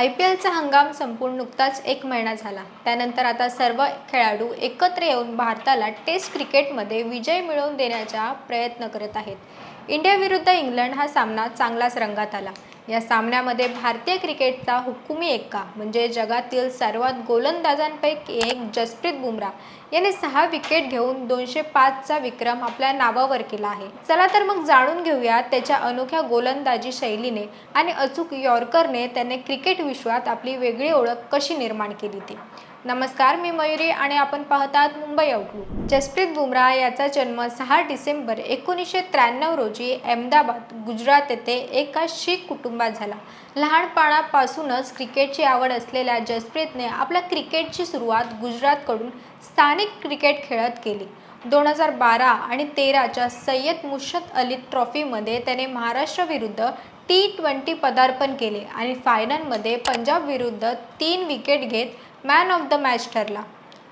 I P एलचा हंगाम संपून नुकताच एक महिना झाला. त्यानंतर आता सर्व खेळाडू एकत्र येऊन भारताला टेस्ट क्रिकेटमध्ये विजय मिळवून देण्याचा प्रयत्न करत आहेत. इंडियाविरुद्ध इंग्लंड हा सामना चांगलाच रंगात आला. या सामन्यामध्ये भारतीय क्रिकेटचा हुकुमी एक्का म्हणजे जगातील सर्वात गोलंदाजांपैकी एक जसप्रीत बुमराह. याने सहा विकेट घेऊन दोनशे पाचचा विक्रम आपल्या नावावर केला आहे. चला तर मग जाणून घेऊया त्याच्या अनोख्या गोलंदाजी शैलीने आणि अचूक यॉर्करने त्याने क्रिकेट विश्वात आपली वेगळी ओळख कशी निर्माण केली ती. नमस्कार मी मयुरी आणि आपण पाहतात मुंबई आउटलुक जसप्रीत बुमराह याचा जन्म सहा डिसेंबर एकोणीसशे त्र्याण्णव रोजी अहमदाबाद गुजरात येथे एका शीख कुटुंबात झाला. लहानपणापासूनच क्रिकेटची आवड असलेल्या जसप्रीतने आपल्या क्रिकेटची सुरुवात गुजरातकडून स्थानिक क्रिकेट खेळत केली. दोन हजार बारा आणि तेराच्या सय्यद मुश्तत अली ट्रॉफीमध्ये त्याने महाराष्ट्र विरुद्ध टी ट्वेंटी पदार्पण केले आणि फायनलमध्ये पंजाब विरुद्ध तीन विकेट घेत मॅन ऑफ द मॅच ठरला.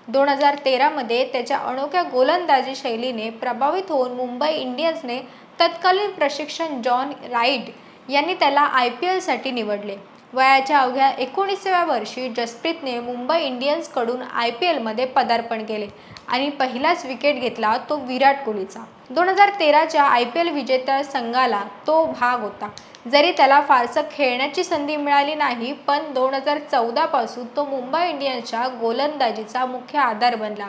दोन हजार तेरामध्ये त्याच्या अनोख्या गोलंदाजी शैलीने प्रभावित होऊन मुंबई इंडियन्सने तत्कालीन प्रशिक्षण जॉन राईड यांनी त्याला आय पी एलसाठी निवडले. वयाच्या अवघ्या एकोणीसाव्या वर्षी जसप्रीतने मुंबई इंडियन्सकडून आय पी एलमध्ये पदार्पण केले. आणि पहिलाच विकेट घेतला तो विराट कोहलीचा. दोन हजार तेराच्या आय पी एल विजेत्या संघाला तो भाग होता. जरी त्याला फारसं खेळण्याची संधी मिळाली नाही पण दोन हजार चौदापासून तो मुंबई इंडियन्सच्या गोलंदाजीचा मुख्य आधार बनला.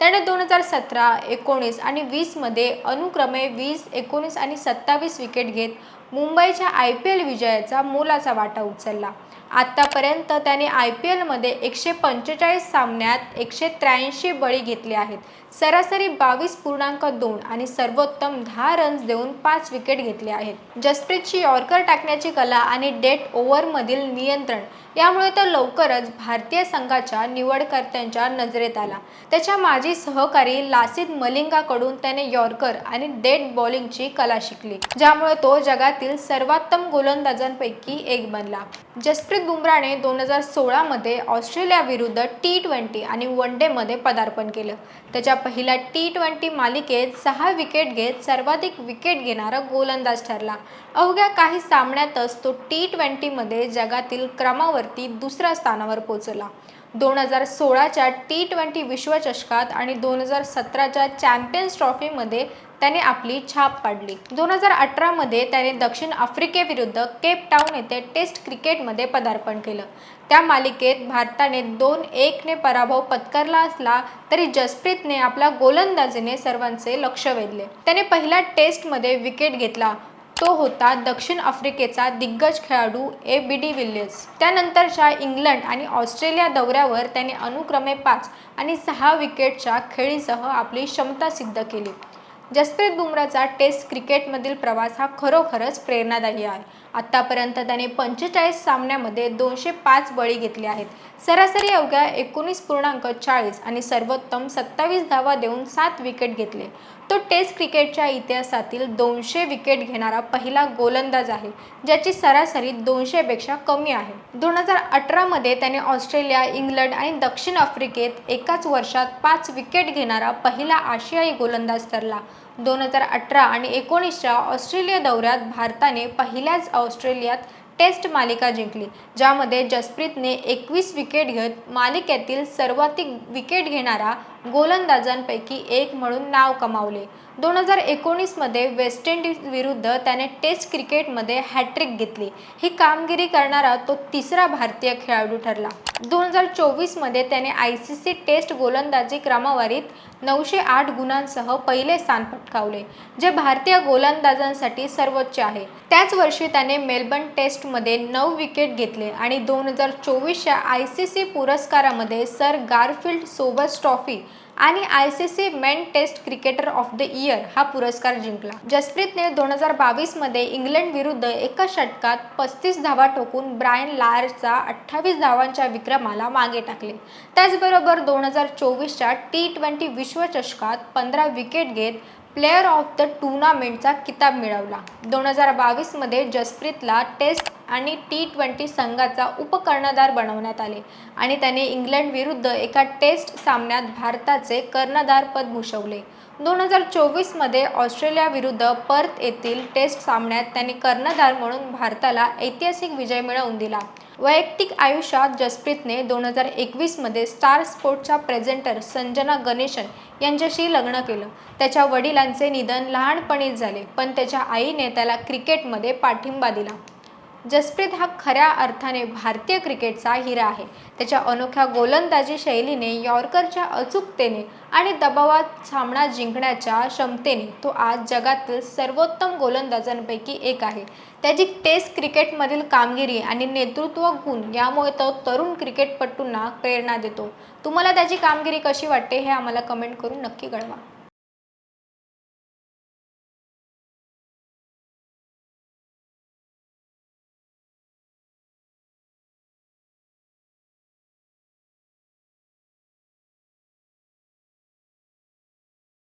त्याने दोन हजार सतरा एकोणीस आणि वीसमध्ये अनुक्रमे वीस एकोणीस आणि सत्तावीस विकेट घेत मुंबईच्या आय पी एल विजयाचा मोलाचा वाटा उचलला. आत्तापर्यंत त्याने आय पी एलमध्ये एकशे पंचेचाळीस सामन्यात एकशे त्र्याऐंशी बळी घेतले आहेत. सरासरी बावीस पूर्णांक दोन आणि सर्वोत्तम दहा रन्स देऊन पाच विकेट घेतले आहेत. जसप्रीतची यॉर्कर टाकण्याची कला आणि डेट ओव्हरमधील नियंत्रण यामुळे तो लवकरच भारतीय संघाच्या निवडकर्त्यांच्या नजरेत आला. त्याच्या माजी सहकारी लासित मलिंगाकडून त्याने यॉर्कर आणि डेट बॉलिंगची कला शिकली ज्यामुळे तो जगातील सर्वोत्तम गोलंदाजांपैकी एक बनला. जसप्रीत बुमराने दोन हजार सोळामध्ये ऑस्ट्रेलियाविरुद्ध टी ट्वेंटी आणि वन डेमध्ये पदार्पण केलं. त्याच्या पहिल्या टी ट्वेंटी मालिकेत सहा विकेट घेत सर्वाधिक विकेट घेणारा गोलंदाज ठरला. अवघ्या काही सामन्यातच तो टी ट्वेंटीमध्ये जगातील क्रमावरती दुसऱ्या स्थानावर पोचला दोन हजार सोळाच्या टी ट्वेंटी विश्वचषकात आणि दोन हजार सतराच्या चॅम्पियन्स ट्रॉफीमध्ये त्याने आपली छाप पाडली. दोन हजार अठरामध्ये त्याने दक्षिण आफ्रिकेविरुद्ध केप टाऊन येथे टेस्ट क्रिकेटमध्ये पदार्पण केलं. त्या मालिकेत भारताने दोन एकने पराभव पत्करला असला तरी जसप्रीतने आपल्या गोलंदाजीने सर्वांचे लक्ष वेधले. त्याने पहिल्या टेस्टमध्ये विकेट घेतला. तो होता दक्षिण आफ्रिकेचा दिग्गज खेळाडू ए बी डी विलियर्स. त्यानंतरच्या इंग्लंड आणि ऑस्ट्रेलिया दौऱ्यावर त्याने अनुक्रमे पाच आणि सहा विकेटच्या खेळीसह आपली क्षमता सिद्ध केली. जसप्रीत बुमराचा टेस्ट क्रिकेटमधील प्रवास हा खरोखरच प्रेरणादायी आहे. आत्तापर्यंत त्याने पंचेचाळीस सामन्यामध्ये दोनशे पाच बळी घेतले आहेत. सरासरी अवघ्या एकोणीस पूर्णांक चाळीस आणि सर्वोत्तम सत्तावीस धावा देऊन सात विकेट घेतले. तो टेस्ट क्रिकेटच्या इतिहासातील दोनशे विकेट घेणारा पहिला गोलंदाज आहे ज्याची सरासरी दोनशेपेक्षा कमी आहे. दोन हजार अठरामध्ये त्याने ऑस्ट्रेलिया इंग्लंड आणि दक्षिण आफ्रिकेत एकाच वर्षात पाच विकेट घेणारा पहिला आशियाई गोलंदाज ठरला. दोन हजार अठरा आणि एकोणीसच्या ऑस्ट्रेलिया दौऱ्यात भारताने पहिल्याच ऑस्ट्रेलियात टेस्ट मालिका जिंकली ज्यामध्ये जसप्रीतने एकवीस विकेट घेत मालिकेतील सर्वाधिक विकेट घेणारा गोलंदाजांपैकी एक म्हणून नाव कमावले. दोन हजार एकोणीसमध्ये वेस्ट इंडिज विरुद्ध त्याने टेस्ट क्रिकेटमध्ये हॅट्रिक घेतली. ही कामगिरी करणारा तो तिसरा भारतीय खेळाडू ठरला. दोन हजार चोवीसमध्ये त्याने आय सी सी टेस्ट गोलंदाजी क्रमवारीत नऊशे आठ गुणांसह पहिले स्थान पटकावले जे भारतीय गोलंदाजांसाठी सर्वोच्च आहे. त्याच वर्षी त्याने मेलबर्न टेस्टमध्ये नऊ विकेट घेतले आणि दोन हजार चोवीसच्या आय सी सी पुरस्कारामध्ये सर गारफिल्ड सोबर्स ट्रॉफी आणि I C C men test cricketer of the year हा पुरस्कार जिंकला. जसप्रीतने दोन हजार बावीसमध्ये इंग्लंड विरुद्ध एका षटकात पस्तीस धावा ठोकून ब्रायन लायरचा अठ्ठावीस धावांच्या विक्रमाला मागे टाकले. त्याचबरोबर दोन हजार चोवीसच्या टी ट्वेंटी विश्वचषकात पंधरा विकेट घेत प्लेअर ऑफ द टुर्नामेंटचा किताब मिळवला. दोन हजार बावीसमध्ये जसप्रीतला टेस्ट आणि टी ट्वेंटी संघाचा उपकर्णधार बनवण्यात आले. आणि त्याने इंग्लंड विरुद्ध एका टेस्ट सामन्यात भारताचे कर्णधारपद भूषवले. दोन हजार चोवीसमध्ये ऑस्ट्रेलियाविरुद्ध पर्थ येथील टेस्ट सामन्यात त्यांनी कर्णधार म्हणून भारताला ऐतिहासिक विजय मिळवून दिला. वैयक्तिक आयुष्यात जसप्रीतने दोन हजार एकवीसमध्ये स्टार स्पोर्टच्या प्रेझेंटर संजना गणेशन यांच्याशी लग्न केलं. त्याच्या वडिलांचे निधन लहानपणीच झाले पण त्याच्या आईने त्याला क्रिकेटमध्ये पाठिंबा दिला. जसप्रीत हा खऱ्या अर्थाने भारतीय क्रिकेटचा हिरा आहे. त्याच्या अनोख्या गोलंदाजी शैलीने यॉर्करच्या अचूकतेने आणि दबावात सामना जिंकण्याच्या क्षमतेने तो आज जगातील सर्वोत्तम गोलंदाजांपैकी एक आहे. त्याची टेस्ट क्रिकेटमधील कामगिरी आणि नेतृत्व गुण यामुळे तो तरुण क्रिकेटपटूंना प्रेरणा देतो. तुम्हाला त्याची कामगिरी कशी वाटते हे आम्हाला कमेंट करून नक्की कळवा.